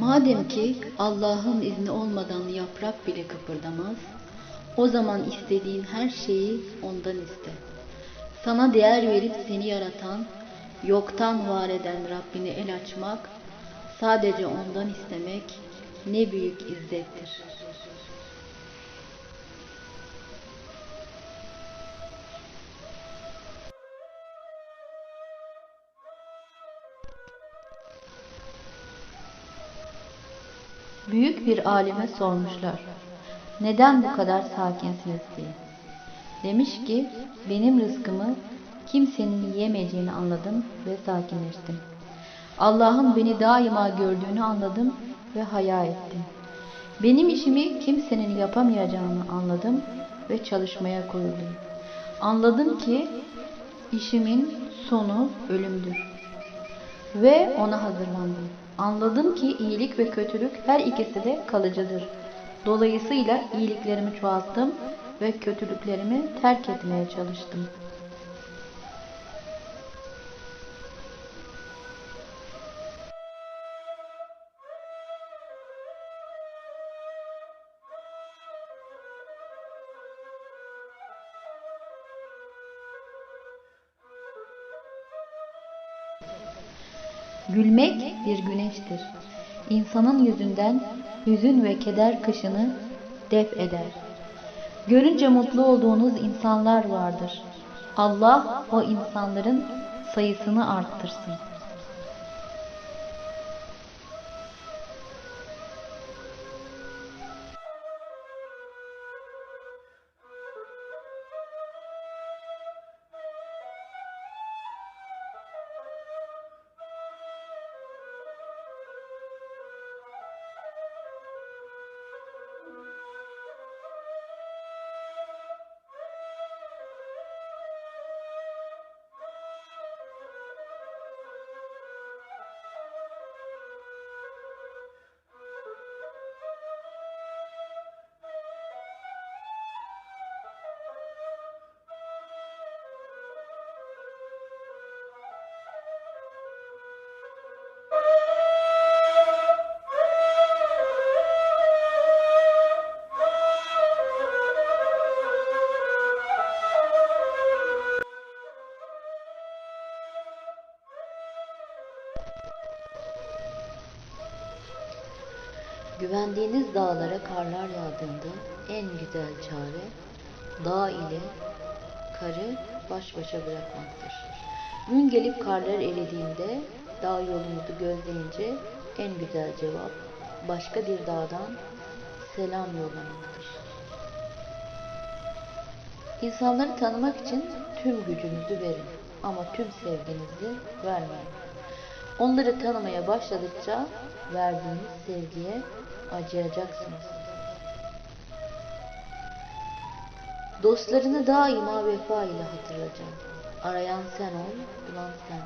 Madem ki Allah'ın izni olmadan yaprak bile kıpırdamaz, o zaman istediğin her şeyi ondan iste. Sana değer verip seni yaratan, yoktan var eden Rabbine el açmak, sadece ondan istemek ne büyük izzettir. Büyük bir alime sormuşlar. Neden bu kadar sakinsiniz diye. Demiş ki benim rızkımı kimsenin yiyemeyeceğini anladım ve sakinleştim. Allah'ın beni daima gördüğünü anladım ve haya ettim. Benim işimi kimsenin yapamayacağını anladım ve çalışmaya koyuldum. Anladım ki işimin sonu ölümdür ve ona hazırlandım. Anladım ki iyilik ve kötülük her ikisi de kalıcıdır. Dolayısıyla iyiliklerimi çoğalttım ve kötülüklerimi terk etmeye çalıştım. Gülmek bir güneştir. İnsanın yüzünden hüzün ve keder kışını def eder. Görünce mutlu olduğunuz insanlar vardır. Allah o insanların sayısını arttırsın. Güvendiğiniz dağlara karlar yağdığında en güzel çare dağ ile karı baş başa bırakmaktır. Gün gelip karlar eridiğinde dağ yolumuzu gözleyince en güzel cevap başka bir dağdan selam yollamaktır. İnsanları tanımak için tüm gücünüzü verin ama tüm sevginizi vermeyin. Onları tanımaya başladıkça verdiğiniz sevgiye acıyacaksınız. Dostlarını daima vefa ile hatırlayacağım. Arayan sen ol, bulan sen.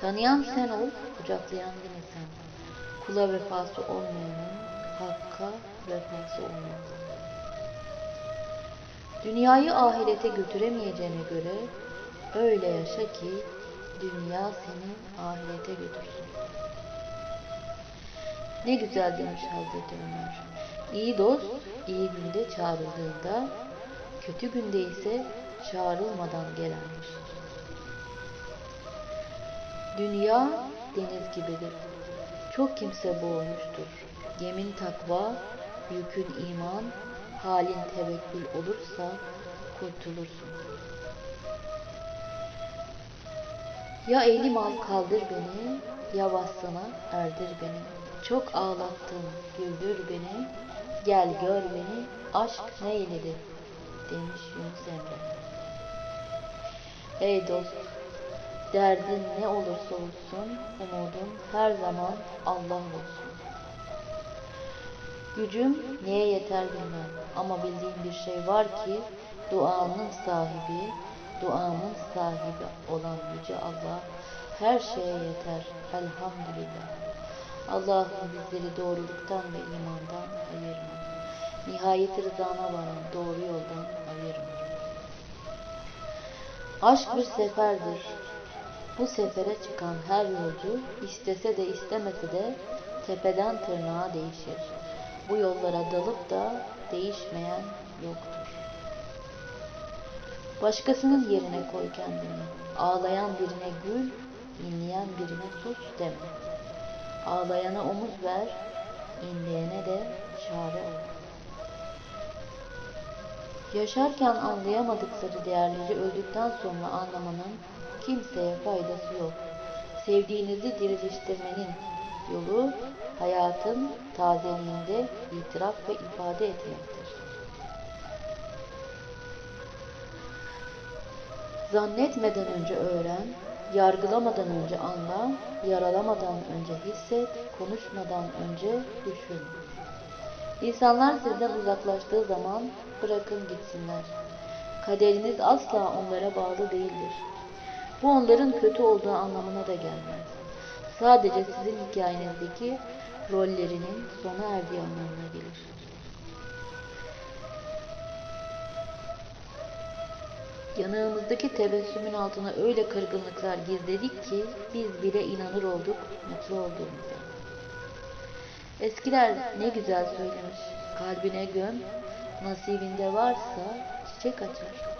Tanıyan sen ol, kucaklayan yine sen. Kula vefası olmayanın hakka vefası olmaz. Dünyayı ahirete götüremeyeceğine göre öyle yaşa ki dünya seni ahirete götürsün. Ne güzel demiş Hazreti Ömer. İyi dost iyi günde çağrıldığında, kötü günde ise çağrılmadan gelendir. Dünya deniz gibidir. Çok kimse boğulmuştur. Yemin takva, yükün iman, halin tevekkül olursa kurtulursun. Ya elim al kaldır beni, ya bastana erdir beni. Çok ağlattın, güldür beni, gel gör beni, aşk ne eyledir, demiş Yunus Emre. Ey dost, derdin ne olursa olsun, umudun her zaman Allah olsun. Gücüm neye yeter bilmem ama bildiğim bir şey var ki, duanın sahibi, duamın sahibi olan Yüce Allah her şeye yeter. Elhamdülillah. Allah'ım bizleri doğruluktan ve imandan ayırma. Nihayet rızana varan doğru yoldan ayırma. Aşk bir seferdir. Bu sefere çıkan her yolcu istese de istemese de tepeden tırnağa değişir. Bu yollara dalıp da değişmeyen yoktur. Başkasının yerine koy kendini. Ağlayan birine gül, inleyen birine sus deme. Ağlayana omuz ver, inleyene de çare ol. Yaşarken anlayamadıkları değerleri öldükten sonra anlamanın kimseye faydası yok. Sevdiğinizi diriliştirmenin yolu hayatın tazeliğinde itiraf ve ifade etmektir. Zannetmeden önce öğren, yargılamadan önce anla, yaralamadan önce hisset, konuşmadan önce düşün. İnsanlar sizden uzaklaştığı zaman bırakın gitsinler. Kaderiniz asla onlara bağlı değildir. Bu onların kötü olduğu anlamına da gelmez. Sadece sizin hikayenizdeki rollerinin sona erdiği anlamına gelir. Yanağımızdaki tebessümün altına öyle kırgınlıklar gizledik ki biz bile inanır olduk mutlu olduğumuza. Eskiler ne güzel söylemiş. Kalbine göm, nasibinde varsa çiçek açar.